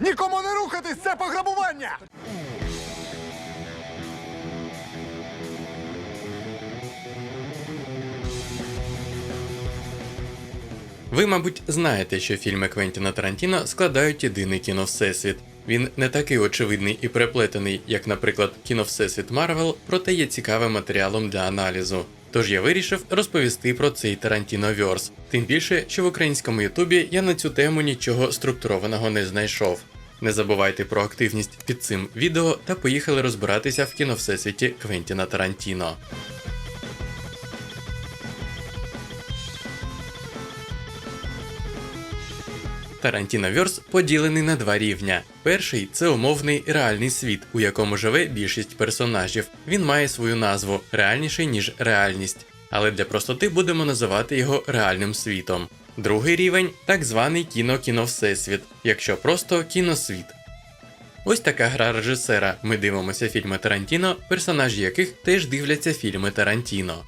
Нікому не рухатись, це пограбування! Ви, мабуть, знаєте, що фільми Квентіна Тарантіно складають єдиний кіновсесвіт. Він не такий очевидний і переплетений, як, наприклад, кіновсесвіт Марвел, проте є цікавим матеріалом для аналізу. Тож я вирішив розповісти про цей Тарантіноверс. Тим більше, що в українському Ютубі я на цю тему нічого структурованого не знайшов. Не забувайте про активність під цим відео та поїхали розбиратися в кіновсесвіті Квентіна Тарантіно. Тарантіноверс поділений на два рівня. Перший це умовний реальний світ, у якому живе більшість персонажів. Він має свою назву реальніший ніж реальність. Але для простоти будемо називати його реальним світом. Другий рівень так званий кіно-кіно Всесвіт, якщо просто кіносвіт. Ось така гра режисера. Ми дивимося фільми Тарантіно, персонажі яких теж дивляться фільми Тарантіно.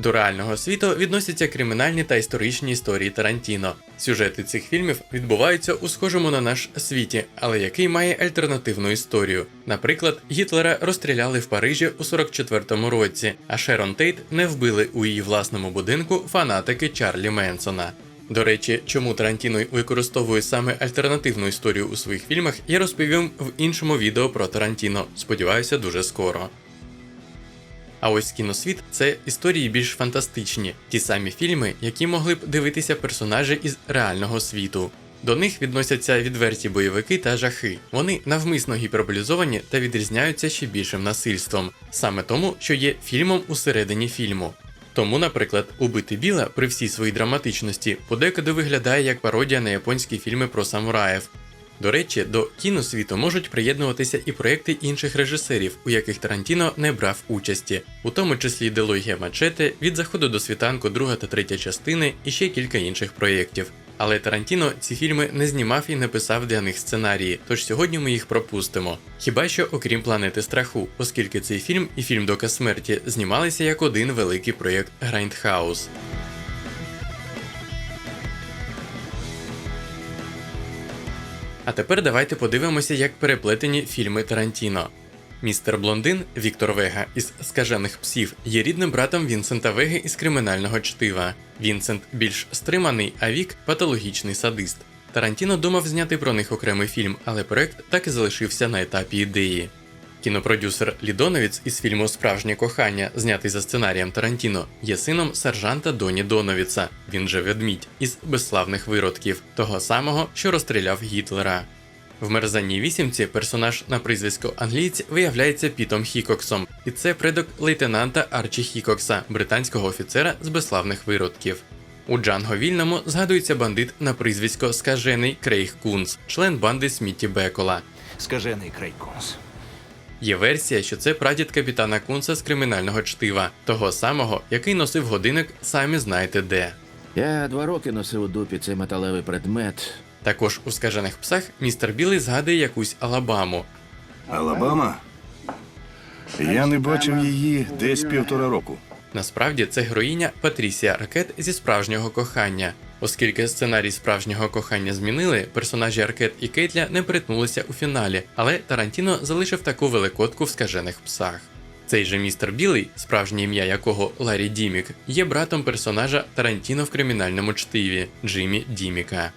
До реального світу відносяться кримінальні та історичні історії Тарантіно. Сюжети цих фільмів відбуваються у схожому на наш світі, але який має альтернативну історію. Наприклад, Гітлера розстріляли в Парижі у 44-му році, а Шерон Тейт не вбили у її власному будинку фанатики Чарлі Менсона. До речі, чому Тарантіно використовує саме альтернативну історію у своїх фільмах, я розповім в іншому відео про Тарантіно. Сподіваюся, дуже скоро. А ось кіносвіт це історії більш фантастичні, ті самі фільми, які могли б дивитися персонажі із реального світу. До них відносяться відверті бойовики та жахи. Вони навмисно гіперболізовані та відрізняються ще більшим насильством, саме тому, що є фільмом усередині фільму. Тому, наприклад, Убити Біла при всій своїй драматичності подекуди виглядає як пародія на японські фільми про самураїв. До речі, до кіносвіту можуть приєднуватися і проекти інших режисерів, у яких Тарантіно не брав участі, у тому числі ідеологія Мачете, від заходу до світанку, друга та третя частини і ще кілька інших проєктів. Але Тарантіно ці фільми не знімав і не писав для них сценарії, тож сьогодні ми їх пропустимо. Хіба що окрім планети страху, оскільки цей фільм і фільм Доказ смерті знімалися як один великий проєкт Грайндхаус. А тепер давайте подивимося, як переплетені фільми Тарантіно. Містер Блондин Віктор Вега із скажених псів є рідним братом Вінсента Веги із кримінального чтива. Вінсент більш стриманий, а Вік патологічний садист. Тарантіно думав зняти про них окремий фільм, але проект так і залишився на етапі ідеї. Кінопродюсер Лідоновіц із фільму Справжнє кохання, знятий за сценарієм Тарантіно, є сином сержанта Доні Доновіца, він же ведмідь, із безславних виродків, того самого, що розстріляв Гітлера. В мерзанній вісімці персонаж на прізвисько англієць виявляється Пітом Хікоксом, і це предок лейтенанта Арчі Хікокса, британського офіцера з безславних виродків. У Джанго Вільному згадується бандит на прізвисько Скажений Крейг Кунс, член банди Смітті Бекола. Скажений Крейконс. Є версія, що це прадід капітана Кунса з кримінального чтива, того самого, який носив годинник, самі знаєте де. Я два роки носив у дупі цей металевий предмет. Також у скажених псах містер Білий згадує якусь Алабаму. Алабама? Я не бачив її десь півтора року. Насправді це героїня Патрісія Аркет зі справжнього кохання. Оскільки сценарій справжнього кохання змінили, персонажі Аркет і Кейтля не перетнулися у фіналі, але Тарантіно залишив таку великодку в скажених псах. Цей же містер Білий, справжнє ім'я якого Ларі Дімік, є братом персонажа Тарантіно в кримінальному чтиві Джиммі Діміка.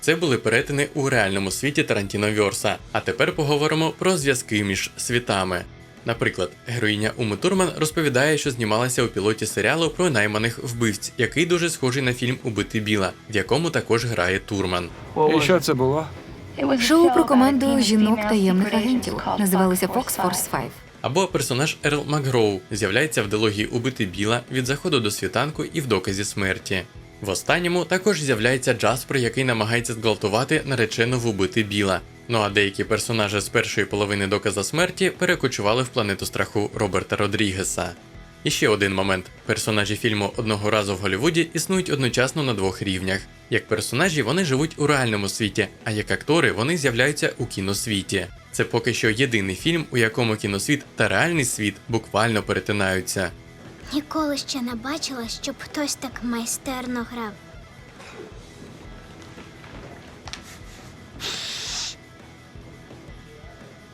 Це були перетини у реальному світі Тарантіно Вьорса. А тепер поговоримо про зв'язки між світами. Наприклад, героїня Уми Турман розповідає, що знімалася у пілоті серіалу про найманих вбивць, який дуже схожий на фільм Убити Біла, в якому також грає Турман. І що це було? Шоу про команду жінок таємних агентів називалося Fox Force 5. Або персонаж Ерл Макгроу з'являється в дилогії Убити Біла від заходу до світанку і в доказі смерті. В останньому також з'являється Джаспер, який намагається зґвалтувати наречену в убити Біла. Ну а деякі персонажі з першої половини доказа смерті перекочували в планету страху Роберта Родрігеса. І ще один момент: персонажі фільму одного разу в Голлівуді існують одночасно на двох рівнях. Як персонажі вони живуть у реальному світі, а як актори вони з'являються у кіносвіті. Це поки що єдиний фільм, у якому кіносвіт та реальний світ буквально перетинаються. Ніколи ще не бачила, щоб хтось так майстерно грав.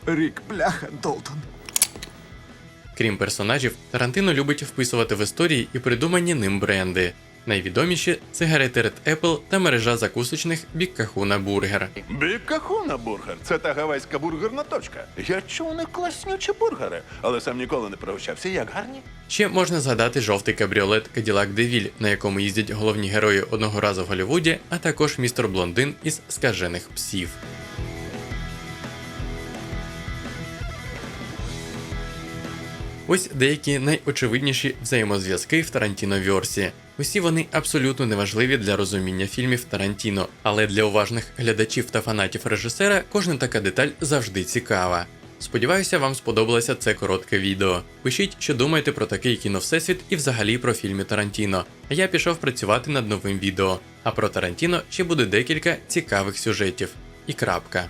Рік пляха Долтон. Крім персонажів, Тарантино любить вписувати в історії і придумані ним бренди. Найвідоміші сигарети Red Apple та мережа закусочних Біккахуна Бургер. Бікахуна бургер це та гавайська бургерна точка. Я чув у них класнючі бургери, але сам ніколи не пригощався. Як гарні? Ще можна згадати жовтий кабріолет Cadillac DeVille, на якому їздять головні герої одного разу в Голлівуді, а також містер Блондин із скажених псів. Ось деякі найочевидніші взаємозв'язки в Тарантіно Вьорсі. Усі вони абсолютно неважливі для розуміння фільмів Тарантіно, але для уважних глядачів та фанатів режисера кожна така деталь завжди цікава. Сподіваюся, вам сподобалося це коротке відео. Пишіть, що думаєте про такий кіновсесвіт і взагалі про фільми Тарантіно. А я пішов працювати над новим відео. А про Тарантіно ще буде декілька цікавих сюжетів. І крапка.